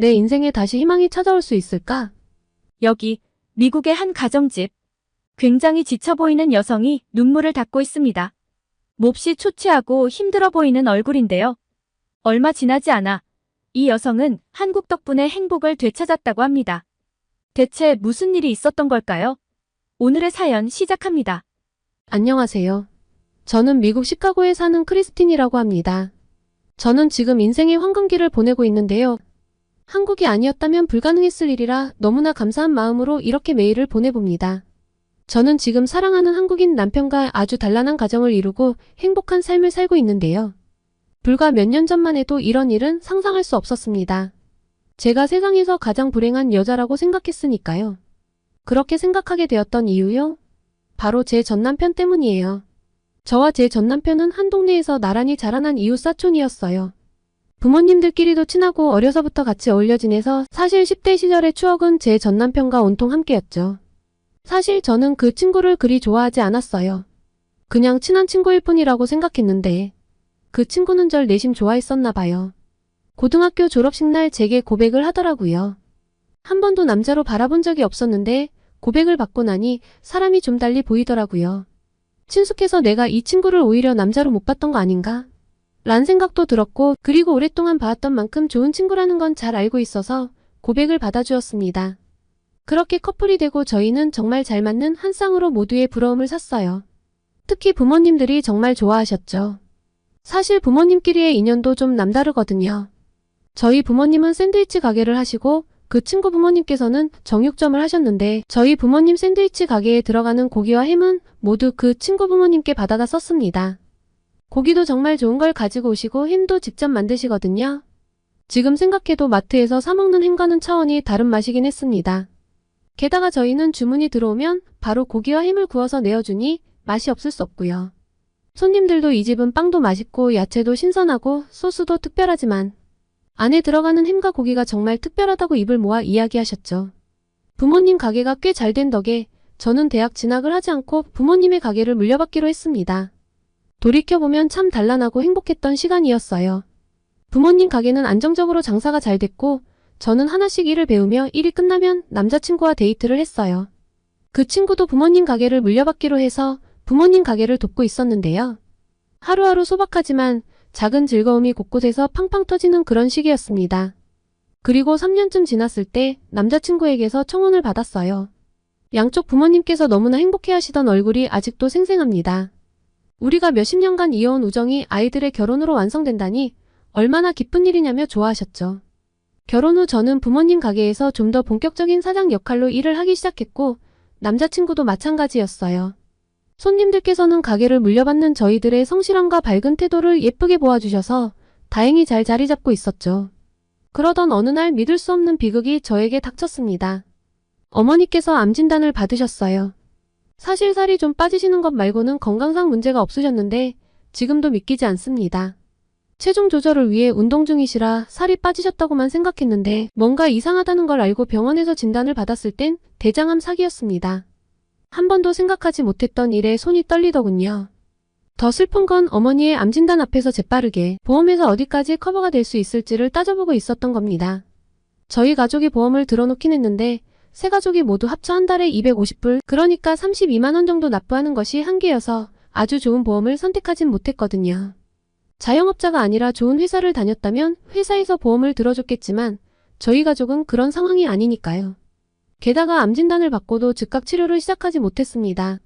내 인생에 다시 희망이 찾아올 수 있을까? 여기 미국의 한 가정집. 굉장히 지쳐 보이는 여성이 눈물을 닦고 있습니다. 몹시 초췌하고 힘들어 보이는 얼굴인데요. 얼마 지나지 않아 이 여성은 한국 덕분에 행복을 되찾았다고 합니다. 대체 무슨 일이 있었던 걸까요? 오늘의 사연 시작합니다. 안녕하세요. 저는 미국 시카고에 사는 크리스틴이라고 합니다. 저는 지금 인생의 황금기를 보내고 있는데요. 한국이 아니었다면 불가능했을 일이라 너무나 감사한 마음으로 이렇게 메일을 보내봅니다. 저는 지금 사랑하는 한국인 남편과 아주 단란한 가정을 이루고 행복한 삶을 살고 있는데요. 불과 몇 년 전만 해도 이런 일은 상상할 수 없었습니다. 제가 세상에서 가장 불행한 여자라고 생각했으니까요. 그렇게 생각하게 되었던 이유요? 바로 제 전남편 때문이에요. 저와 제 전남편은 한 동네에서 나란히 자라난 이웃 사촌이었어요. 부모님들끼리도 친하고 어려서부터 같이 어울려 지내서 사실 10대 시절의 추억은 제 전남편과 온통 함께였죠. 사실 저는 그 친구를 그리 좋아하지 않았어요. 그냥 친한 친구일 뿐이라고 생각했는데 그 친구는 절 내심 좋아했었나 봐요. 고등학교 졸업식 날 제게 고백을 하더라고요. 한 번도 남자로 바라본 적이 없었는데 고백을 받고 나니 사람이 좀 달리 보이더라고요. 친숙해서 내가 이 친구를 오히려 남자로 못 봤던 거 아닌가? 란 생각도 들었고 그리고 오랫동안 봐왔던 만큼 좋은 친구라는 건 잘 알고 있어서 고백을 받아주었습니다. 그렇게 커플이 되고 저희는 정말 잘 맞는 한 쌍으로 모두의 부러움을 샀어요. 특히 부모님들이 정말 좋아하셨죠. 사실 부모님끼리의 인연도 좀 남다르거든요. 저희 부모님은 샌드위치 가게를 하시고 그 친구 부모님께서는 정육점을 하셨는데 저희 부모님 샌드위치 가게에 들어가는 고기와 햄은 모두 그 친구 부모님께 받아다 썼습니다. 고기도 정말 좋은 걸 가지고 오시고 햄도 직접 만드시거든요. 지금 생각해도 마트에서 사먹는 햄과는 차원이 다른 맛이긴 했습니다. 게다가 저희는 주문이 들어오면 바로 고기와 햄을 구워서 내어주니 맛이 없을 수 없고요. 손님들도 이 집은 빵도 맛있고 야채도 신선하고 소스도 특별하지만 안에 들어가는 햄과 고기가 정말 특별하다고 입을 모아 이야기하셨죠. 부모님 가게가 꽤 잘 된 덕에 저는 대학 진학을 하지 않고 부모님의 가게를 물려받기로 했습니다. 돌이켜보면 참 단란하고 행복했던 시간이었어요. 부모님 가게는 안정적으로 장사가 잘 됐고 저는 하나씩 일을 배우며 일이 끝나면 남자친구와 데이트를 했어요. 그 친구도 부모님 가게를 물려받기로 해서 부모님 가게를 돕고 있었는데요. 하루하루 소박하지만 작은 즐거움이 곳곳에서 팡팡 터지는 그런 시기였습니다. 그리고 3년쯤 지났을 때 남자친구에게서 청혼을 받았어요. 양쪽 부모님께서 너무나 행복해 하시던 얼굴이 아직도 생생합니다. 우리가 몇십 년간 이어온 우정이 아이들의 결혼으로 완성된다니 얼마나 기쁜 일이냐며 좋아하셨죠. 결혼 후 저는 부모님 가게에서 좀 더 본격적인 사장 역할로 일을 하기 시작했고 남자친구도 마찬가지였어요. 손님들께서는 가게를 물려받는 저희들의 성실함과 밝은 태도를 예쁘게 보아주셔서 다행히 잘 자리 잡고 있었죠. 그러던 어느 날 믿을 수 없는 비극이 저에게 닥쳤습니다. 어머니께서 암 진단을 받으셨어요. 사실 살이 좀 빠지시는 것 말고는 건강상 문제가 없으셨는데 지금도 믿기지 않습니다. 체중 조절을 위해 운동 중이시라 살이 빠지셨다고만 생각했는데 뭔가 이상하다는 걸 알고 병원에서 진단을 받았을 땐 대장암 사기였습니다. 한 번도 생각하지 못했던 일에 손이 떨리더군요. 더 슬픈 건 어머니의 암 진단 앞에서 재빠르게 보험에서 어디까지 커버가 될 수 있을지를 따져보고 있었던 겁니다. 저희 가족이 보험을 들어놓긴 했는데 세 가족이 모두 합쳐 한 달에 250불, 그러니까 32만원 정도 납부하는 것이 한계여서 아주 좋은 보험을 선택하진 못했거든요. 자영업자가 아니라 좋은 회사를 다녔다면 회사에서 보험을 들어줬겠지만 저희 가족은 그런 상황이 아니니까요. 게다가 암 진단을 받고도 즉각 치료를 시작하지 못했습니다.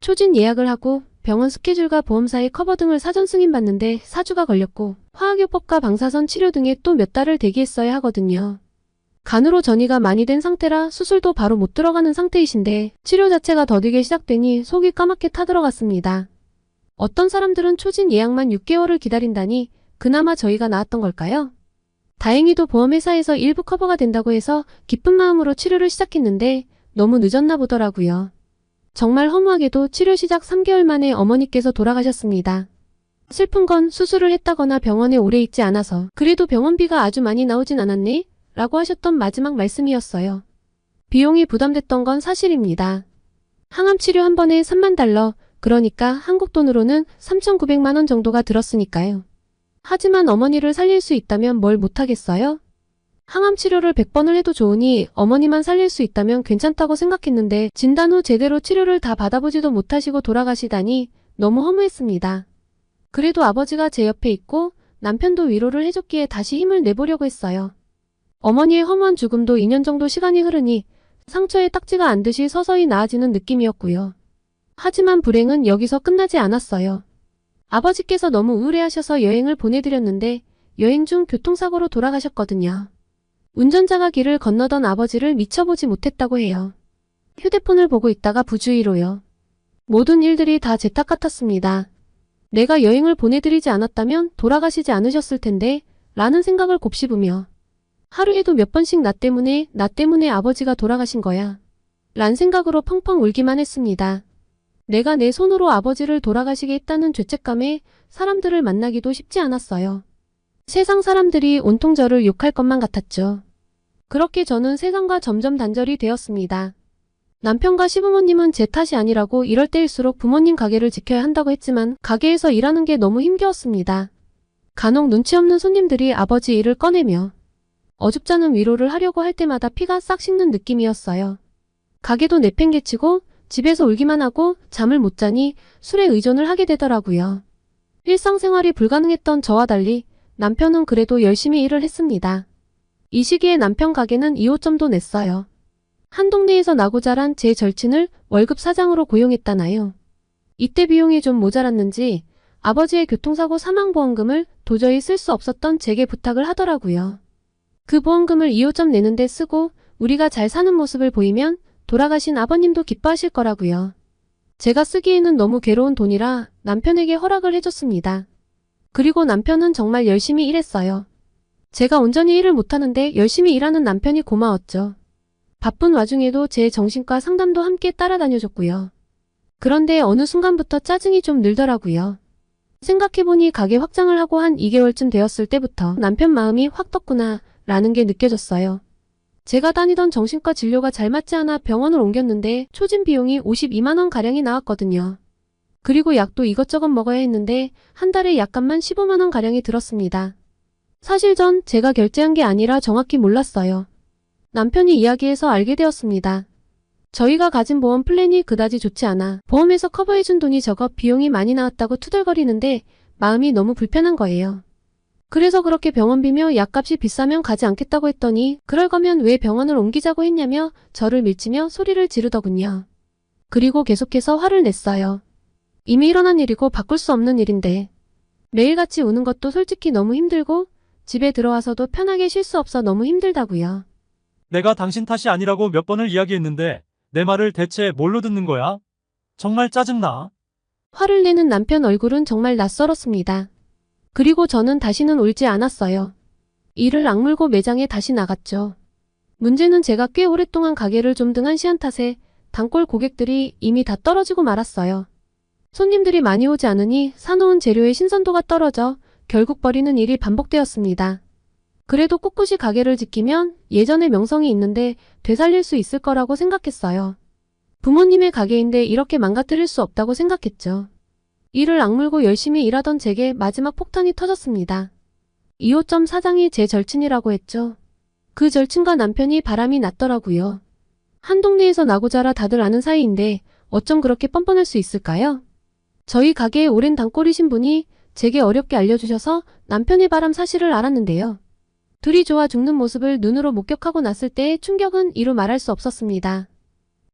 초진 예약을 하고 병원 스케줄과 보험사의 커버 등을 사전 승인받는데 4주가 걸렸고 화학요법과 방사선 치료 등에 또 몇 달을 대기했어야 하거든요. 간으로 전이가 많이 된 상태라 수술도 바로 못 들어가는 상태이신데 치료 자체가 더디게 시작되니 속이 까맣게 타들어갔습니다. 어떤 사람들은 초진 예약만 6개월을 기다린다니 그나마 저희가 나았던 걸까요? 다행히도 보험회사에서 일부 커버가 된다고 해서 기쁜 마음으로 치료를 시작했는데 너무 늦었나 보더라고요. 정말 허무하게도 치료 시작 3개월 만에 어머니께서 돌아가셨습니다. 슬픈 건 수술을 했다거나 병원에 오래 있지 않아서 그래도 병원비가 아주 많이 나오진 않았네? 라고 하셨던 마지막 말씀이었어요. 비용이 부담됐던 건 사실입니다. 항암 치료 한 번에 3만 달러, 그러니까 한국 돈으로는 3,900만 원 정도가 들었으니까요. 하지만 어머니를 살릴 수 있다면 뭘 못하겠어요? 항암 치료를 100번을 해도 좋으니 어머니만 살릴 수 있다면 괜찮다고 생각했는데 진단 후 제대로 치료를 다 받아보지도 못하시고 돌아가시다니 너무 허무했습니다. 그래도 아버지가 제 옆에 있고 남편도 위로를 해줬기에 다시 힘을 내보려고 했어요. 어머니의 허무한 죽음도 2년 정도 시간이 흐르니 상처에 딱지가 안 듯이 서서히 나아지는 느낌이었고요. 하지만 불행은 여기서 끝나지 않았어요. 아버지께서 너무 우울해하셔서 여행을 보내드렸는데 여행 중 교통사고로 돌아가셨거든요. 운전자가 길을 건너던 아버지를 미쳐보지 못했다고 해요. 휴대폰을 보고 있다가 부주의로요. 모든 일들이 다 제 탓 같았습니다. 내가 여행을 보내드리지 않았다면 돌아가시지 않으셨을 텐데 라는 생각을 곱씹으며 하루에도 몇 번씩 나 때문에 나 때문에 아버지가 돌아가신 거야. 란 생각으로 펑펑 울기만 했습니다. 내가 내 손으로 아버지를 돌아가시게 했다는 죄책감에 사람들을 만나기도 쉽지 않았어요. 세상 사람들이 온통 저를 욕할 것만 같았죠. 그렇게 저는 세상과 점점 단절이 되었습니다. 남편과 시부모님은 제 탓이 아니라고 이럴 때일수록 부모님 가게를 지켜야 한다고 했지만 가게에서 일하는 게 너무 힘겨웠습니다. 간혹 눈치 없는 손님들이 아버지 일을 꺼내며 어줍잖은 위로를 하려고 할 때마다 피가 싹 식는 느낌이었어요. 가게도 내팽개치고 집에서 울기만 하고 잠을 못 자니 술에 의존을 하게 되더라고요. 일상생활이 불가능했던 저와 달리 남편은 그래도 열심히 일을 했습니다. 이 시기에 남편 가게는 2호점도 냈어요. 한 동네에서 나고 자란 제 절친을 월급 사장으로 고용했다나요. 이때 비용이 좀 모자랐는지 아버지의 교통사고 사망보험금을 도저히 쓸 수 없었던 제게 부탁을 하더라고요. 그 보험금을 2호점 내는데 쓰고 우리가 잘 사는 모습을 보이면 돌아가신 아버님도 기뻐하실 거라고요. 제가 쓰기에는 너무 괴로운 돈이라 남편에게 허락을 해줬습니다. 그리고 남편은 정말 열심히 일했어요. 제가 온전히 일을 못하는데 열심히 일하는 남편이 고마웠죠. 바쁜 와중에도 제 정신과 상담도 함께 따라다녀줬고요. 그런데 어느 순간부터 짜증이 좀 늘더라고요. 생각해보니 가게 확장을 하고 한 2개월쯤 되었을 때부터 남편 마음이 확 떴구나 라는 게 느껴졌어요. 제가 다니던 정신과 진료가 잘 맞지 않아 병원을 옮겼는데 초진 비용이 52만원 가량이 나왔거든요. 그리고 약도 이것저것 먹어야 했는데 한 달에 약값만 15만원 가량이 들었습니다. 사실 전 제가 결제한 게 아니라 정확히 몰랐어요. 남편이 이야기해서 알게 되었습니다. 저희가 가진 보험 플랜이 그다지 좋지 않아 보험에서 커버해준 돈이 적어 비용이 많이 나왔다고 투덜거리는데 마음이 너무 불편한 거예요. 그래서 그렇게 병원비며 약값이 비싸면 가지 않겠다고 했더니 그럴 거면 왜 병원을 옮기자고 했냐며 저를 밀치며 소리를 지르더군요. 그리고 계속해서 화를 냈어요. 이미 일어난 일이고 바꿀 수 없는 일인데 매일같이 우는 것도 솔직히 너무 힘들고 집에 들어와서도 편하게 쉴 수 없어 너무 힘들다고요. 내가 당신 탓이 아니라고 몇 번을 이야기했는데 내 말을 대체 뭘로 듣는 거야? 정말 짜증나. 화를 내는 남편 얼굴은 정말 낯설었습니다. 그리고 저는 다시는 울지 않았어요. 이를 악물고 매장에 다시 나갔죠. 문제는 제가 꽤 오랫동안 가게를 좀 등한 시한 탓에 단골 고객들이 이미 다 떨어지고 말았어요. 손님들이 많이 오지 않으니 사놓은 재료의 신선도가 떨어져 결국 버리는 일이 반복되었습니다. 그래도 꿋꿋이 가게를 지키면 예전의 명성이 있는데 되살릴 수 있을 거라고 생각했어요. 부모님의 가게인데 이렇게 망가뜨릴 수 없다고 생각했죠. 이를 악물고 열심히 일하던 제게 마지막 폭탄이 터졌습니다. 2호점 사장이 제 절친이라고 했죠. 그 절친과 남편이 바람이 났더라고요. 한 동네에서 나고 자라 다들 아는 사이인데 어쩜 그렇게 뻔뻔할 수 있을까요? 저희 가게에 오랜 단골이신 분이 제게 어렵게 알려주셔서 남편의 바람 사실을 알았는데요. 둘이 좋아 죽는 모습을 눈으로 목격하고 났을 때의 충격은 이루 말할 수 없었습니다.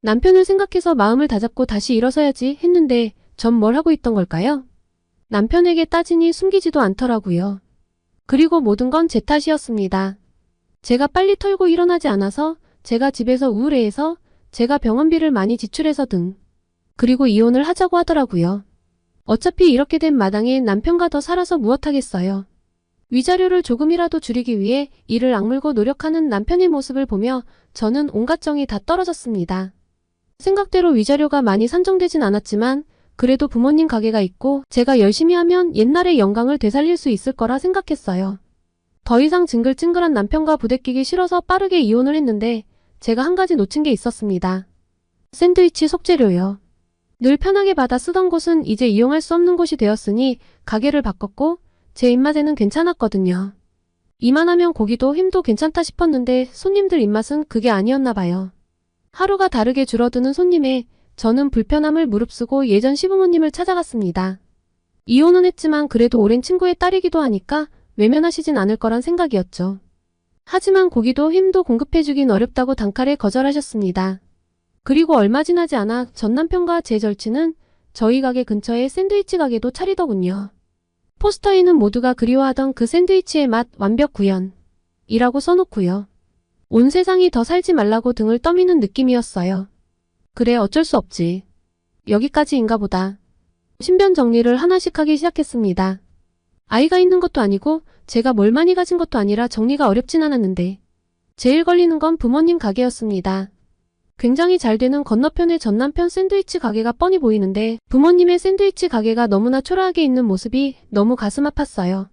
남편을 생각해서 마음을 다잡고 다시 일어서야지 했는데 전 뭘 하고 있던 걸까요? 남편에게 따지니 숨기지도 않더라고요. 그리고 모든 건 제 탓이었습니다. 제가 빨리 털고 일어나지 않아서 제가 집에서 우울해해서 제가 병원비를 많이 지출해서 등 그리고 이혼을 하자고 하더라고요. 어차피 이렇게 된 마당에 남편과 더 살아서 무엇하겠어요. 위자료를 조금이라도 줄이기 위해 이를 악물고 노력하는 남편의 모습을 보며 저는 온갖 정이 다 떨어졌습니다. 생각대로 위자료가 많이 산정되진 않았지만 그래도 부모님 가게가 있고 제가 열심히 하면 옛날의 영광을 되살릴 수 있을 거라 생각했어요. 더 이상 징글징글한 남편과 부대끼기 싫어서 빠르게 이혼을 했는데 제가 한 가지 놓친 게 있었습니다. 샌드위치 속재료요. 늘 편하게 받아 쓰던 곳은 이제 이용할 수 없는 곳이 되었으니 가게를 바꿨고 제 입맛에는 괜찮았거든요. 이만하면 고기도 햄도 괜찮다 싶었는데 손님들 입맛은 그게 아니었나 봐요. 하루가 다르게 줄어드는 손님에 저는 불편함을 무릅쓰고 예전 시부모님을 찾아갔습니다. 이혼은 했지만 그래도 오랜 친구의 딸이기도 하니까 외면하시진 않을 거란 생각이었죠. 하지만 고기도 햄도 공급해주긴 어렵다고 단칼에 거절하셨습니다. 그리고 얼마 지나지 않아 전 남편과 제 절친은 저희 가게 근처에 샌드위치 가게도 차리더군요. 포스터에는 모두가 그리워하던 그 샌드위치의 맛 완벽 구현. 이라고 써놓고요. 온 세상이 더 살지 말라고 등을 떠미는 느낌이었어요. 그래 어쩔 수 없지. 여기까지인가 보다. 신변 정리를 하나씩 하기 시작했습니다. 아이가 있는 것도 아니고 제가 뭘 많이 가진 것도 아니라 정리가 어렵진 않았는데 제일 걸리는 건 부모님 가게였습니다. 굉장히 잘 되는 건너편의 전 남편 샌드위치 가게가 뻔히 보이는데 부모님의 샌드위치 가게가 너무나 초라하게 있는 모습이 너무 가슴 아팠어요.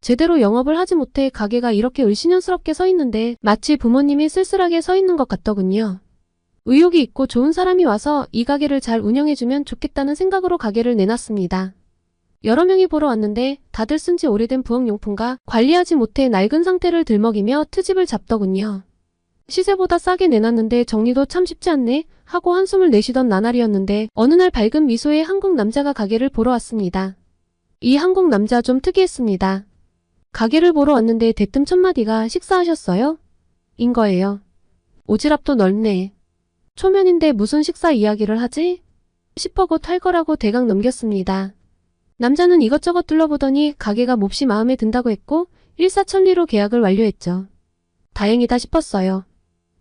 제대로 영업을 하지 못해 가게가 이렇게 을씨년스럽게 서 있는데 마치 부모님이 쓸쓸하게 서 있는 것 같더군요. 의욕이 있고 좋은 사람이 와서 이 가게를 잘 운영해주면 좋겠다는 생각으로 가게를 내놨습니다. 여러 명이 보러 왔는데 다들 쓴 지 오래된 부엌용품과 관리하지 못해 낡은 상태를 들먹이며 트집을 잡더군요. 시세보다 싸게 내놨는데 정리도 참 쉽지 않네 하고 한숨을 내쉬던 나날이었는데 어느 날 밝은 미소의 한국 남자가 가게를 보러 왔습니다. 이 한국 남자 좀 특이했습니다. 가게를 보러 왔는데 대뜸 첫마디가 식사하셨어요? 인 거예요. 오지랖도 넓네. 초면인데 무슨 식사 이야기를 하지? 싶어 곧할 거라고 대강 넘겼습니다. 남자는 이것저것 둘러보더니 가게가 몹시 마음에 든다고 했고 일사천리로 계약을 완료했죠. 다행이다 싶었어요.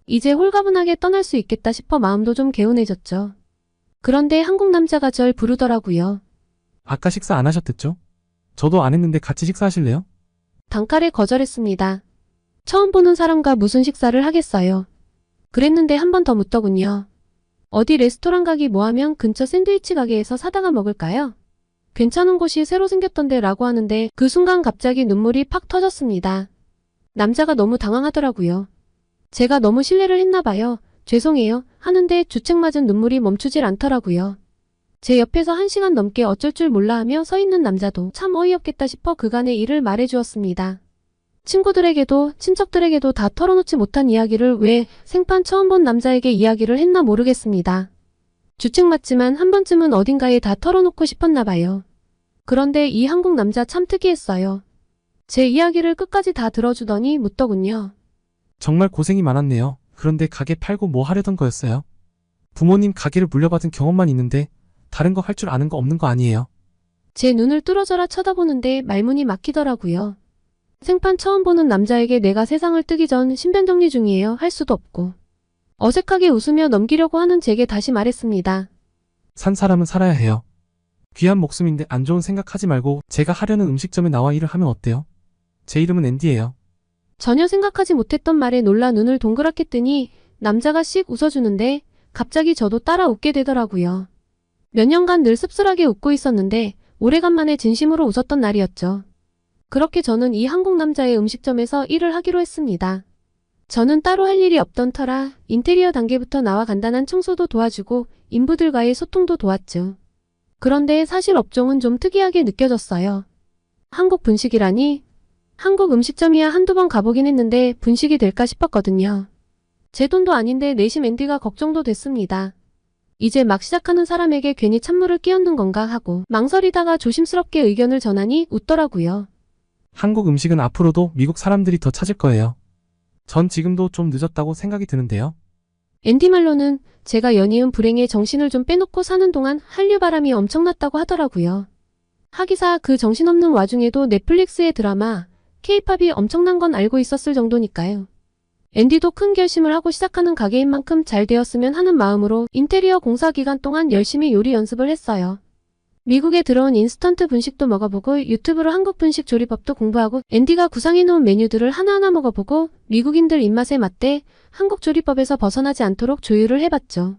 이제 홀가분하게 떠날 수 있겠다 싶어 마음도 좀 개운해졌죠. 그런데 한국 남자가 절 부르더라고요. 아까 식사 안 하셨댔죠? 저도 안 했는데 같이 식사하실래요? 단칼에 거절했습니다. 처음 보는 사람과 무슨 식사를 하겠어요. 그랬는데 한 번 더 묻더군요. 어디 레스토랑 가기 뭐하면 근처 샌드위치 가게에서 사다가 먹을까요? 괜찮은 곳이 새로 생겼던데 라고 하는데 그 순간 갑자기 눈물이 팍 터졌습니다. 남자가 너무 당황하더라고요. 제가 너무 신뢰를 했나 봐요. 죄송해요. 하는데 주책 맞은 눈물이 멈추질 않더라고요. 제 옆에서 한 시간 넘게 어쩔 줄 몰라 하며 서 있는 남자도 참 어이없겠다 싶어 그간의 일을 말해 주었습니다. 친구들에게도 친척들에게도 다 털어놓지 못한 이야기를 왜 생판 처음 본 남자에게 이야기를 했나 모르겠습니다. 주책 맞지만 한 번쯤은 어딘가에 다 털어놓고 싶었나 봐요. 그런데 이 한국 남자 참 특이했어요. 제 이야기를 끝까지 다 들어주더니 묻더군요. 정말 고생이 많았네요. 그런데 가게 팔고 뭐 하려던 거였어요? 부모님 가게를 물려받은 경험만 있는데 다른 거 할 줄 아는 거 없는 거 아니에요? 제 눈을 뚫어져라 쳐다보는데 말문이 막히더라고요. 생판 처음 보는 남자에게 내가 세상을 뜨기 전 신변 정리 중이에요 할 수도 없고. 어색하게 웃으며 넘기려고 하는 제게 다시 말했습니다. 산 사람은 살아야 해요. 귀한 목숨인데 안 좋은 생각하지 말고 제가 하려는 음식점에 나와 일을 하면 어때요? 제 이름은 앤디예요. 전혀 생각하지 못했던 말에 놀라 눈을 동그랗게 뜨니 남자가 씩 웃어주는데 갑자기 저도 따라 웃게 되더라고요. 몇 년간 늘 씁쓸하게 웃고 있었는데 오래간만에 진심으로 웃었던 날이었죠. 그렇게 저는 이 한국 남자의 음식점에서 일을 하기로 했습니다. 저는 따로 할 일이 없던 터라 인테리어 단계부터 나와 간단한 청소도 도와주고 인부들과의 소통도 도왔죠. 그런데 사실 업종은 좀 특이하게 느껴졌어요. 한국 분식이라니 한국 음식점이야 한두 번 가보긴 했는데 분식이 될까 싶었거든요. 제 돈도 아닌데 내심 앤디가 걱정도 됐습니다. 이제 막 시작하는 사람에게 괜히 찬물을 끼얹는 건가 하고 망설이다가 조심스럽게 의견을 전하니 웃더라고요. 한국 음식은 앞으로도 미국 사람들이 더 찾을 거예요. 전 지금도 좀 늦었다고 생각이 드는데요. 앤디 말로는 제가 연이은 불행에 정신을 좀 빼놓고 사는 동안 한류 바람이 엄청났다고 하더라고요. 하기사 그 정신없는 와중에도 넷플릭스의 드라마, 케이팝이 엄청난 건 알고 있었을 정도니까요. 앤디도 큰 결심을 하고 시작하는 가게인 만큼 잘 되었으면 하는 마음으로 인테리어 공사 기간 동안 열심히 요리 연습을 했어요. 미국에 들어온 인스턴트 분식도 먹어보고 유튜브로 한국 분식 조리법도 공부하고 앤디가 구상해놓은 메뉴들을 하나하나 먹어보고 미국인들 입맛에 맞대 한국 조리법에서 벗어나지 않도록 조율을 해봤죠.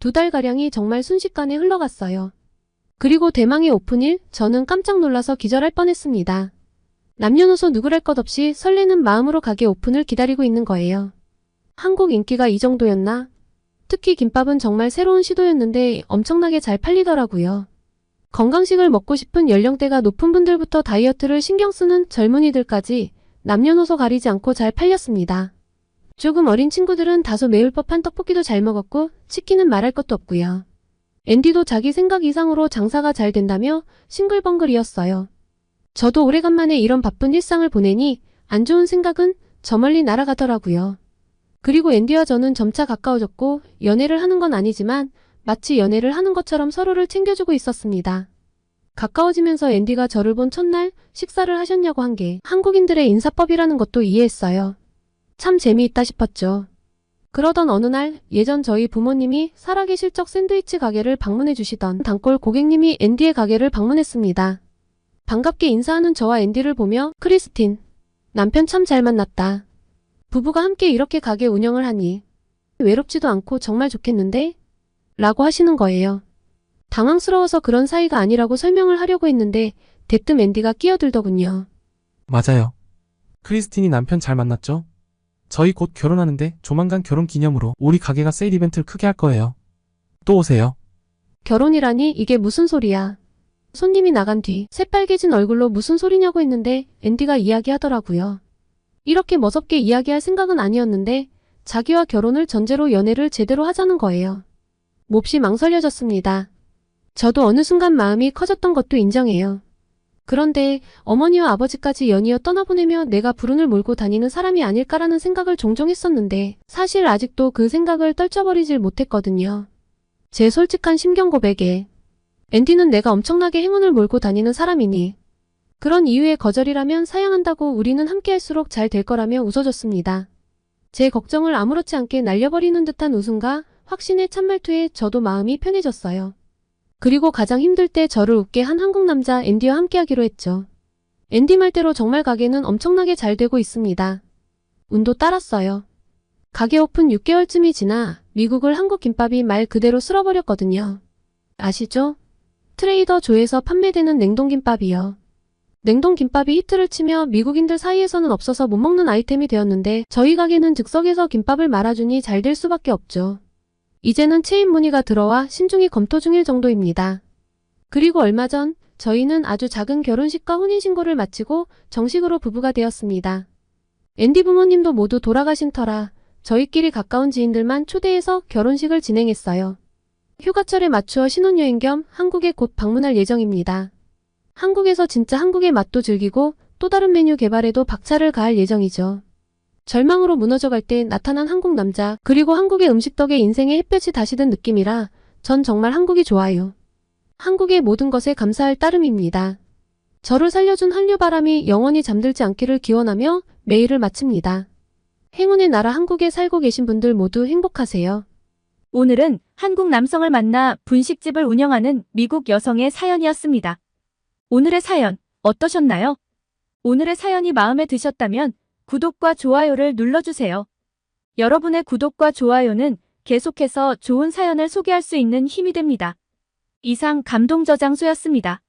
두 달가량이 정말 순식간에 흘러갔어요. 그리고 대망의 오픈일 저는 깜짝 놀라서 기절할 뻔했습니다. 남녀노소 누구랄 것 없이 설레는 마음으로 가게 오픈을 기다리고 있는 거예요. 한국 인기가 이 정도였나? 특히 김밥은 정말 새로운 시도였는데 엄청나게 잘 팔리더라고요. 건강식을 먹고 싶은 연령대가 높은 분들부터 다이어트를 신경 쓰는 젊은이들까지 남녀노소 가리지 않고 잘 팔렸습니다. 조금 어린 친구들은 다소 매울 법한 떡볶이도 잘 먹었고 치킨은 말할 것도 없고요. 앤디도 자기 생각 이상으로 장사가 잘 된다며 싱글벙글이었어요. 저도 오래간만에 이런 바쁜 일상을 보내니 안 좋은 생각은 저 멀리 날아가더라고요. 그리고 앤디와 저는 점차 가까워졌고 연애를 하는 건 아니지만 마치 연애를 하는 것처럼 서로를 챙겨주고 있었습니다. 가까워지면서 앤디가 저를 본 첫날 식사를 하셨냐고 한 게 한국인들의 인사법이라는 것도 이해했어요. 참 재미있다 싶었죠. 그러던 어느 날 예전 저희 부모님이 살아계실 적 샌드위치 가게를 방문해 주시던 단골 고객님이 앤디의 가게를 방문했습니다. 반갑게 인사하는 저와 앤디를 보며 크리스틴, 남편 참 잘 만났다. 부부가 함께 이렇게 가게 운영을 하니 외롭지도 않고 정말 좋겠는데? 라고 하시는 거예요. 당황스러워서 그런 사이가 아니라고 설명을 하려고 했는데 대뜸 앤디가 끼어들더군요. 맞아요. 크리스틴이 남편 잘 만났죠? 저희 곧 결혼하는데 조만간 결혼 기념으로 우리 가게가 세일 이벤트를 크게 할 거예요. 또 오세요. 결혼이라니 이게 무슨 소리야. 손님이 나간 뒤 새빨개진 얼굴로 무슨 소리냐고 했는데 앤디가 이야기하더라고요. 이렇게 머섭게 이야기할 생각은 아니었는데 자기와 결혼을 전제로 연애를 제대로 하자는 거예요. 몹시 망설여졌습니다. 저도 어느 순간 마음이 커졌던 것도 인정해요. 그런데 어머니와 아버지까지 연이어 떠나보내며 내가 불운을 몰고 다니는 사람이 아닐까라는 생각을 종종 했었는데 사실 아직도 그 생각을 떨쳐버리질 못했거든요. 제 솔직한 심경 고백에 앤디는 내가 엄청나게 행운을 몰고 다니는 사람이니 그런 이유의 거절이라면 사양한다고 우리는 함께할수록 잘 될 거라며 웃어줬습니다. 제 걱정을 아무렇지 않게 날려버리는 듯한 웃음과 확신의 참말투에 저도 마음이 편해졌어요. 그리고 가장 힘들 때 저를 웃게 한 한국 남자 앤디와 함께하기로 했죠. 앤디 말대로 정말 가게는 엄청나게 잘 되고 있습니다. 운도 따랐어요. 가게 오픈 6개월쯤이 지나 미국을 한국 김밥이 말 그대로 쓸어버렸거든요. 아시죠? 트레이더 조에서 판매되는 냉동김밥이요. 냉동김밥이 히트를 치며 미국인들 사이에서는 없어서 못 먹는 아이템이 되었는데 저희 가게는 즉석에서 김밥을 말아주니 잘 될 수밖에 없죠. 이제는 체인 문의가 들어와 신중히 검토 중일 정도입니다. 그리고 얼마 전 저희는 아주 작은 결혼식과 혼인신고를 마치고 정식으로 부부가 되었습니다. 앤디 부모님도 모두 돌아가신 터라 저희끼리 가까운 지인들만 초대해서 결혼식을 진행했어요. 휴가철에 맞추어 신혼여행 겸 한국에 곧 방문할 예정입니다. 한국에서 진짜 한국의 맛도 즐기고 또 다른 메뉴 개발에도 박차를 가할 예정이죠. 절망으로 무너져갈 때 나타난 한국 남자, 그리고 한국의 음식 덕에 인생의 햇볕이 다시 든 느낌이라 전 정말 한국이 좋아요. 한국의 모든 것에 감사할 따름입니다. 저를 살려준 한류 바람이 영원히 잠들지 않기를 기원하며 메일을 마칩니다. 행운의 나라 한국에 살고 계신 분들 모두 행복하세요. 오늘은 한국 남성을 만나 분식집을 운영하는 미국 여성의 사연이었습니다. 오늘의 사연 어떠셨나요? 오늘의 사연이 마음에 드셨다면 구독과 좋아요를 눌러주세요. 여러분의 구독과 좋아요는 계속해서 좋은 사연을 소개할 수 있는 힘이 됩니다. 이상 감동 저장소였습니다.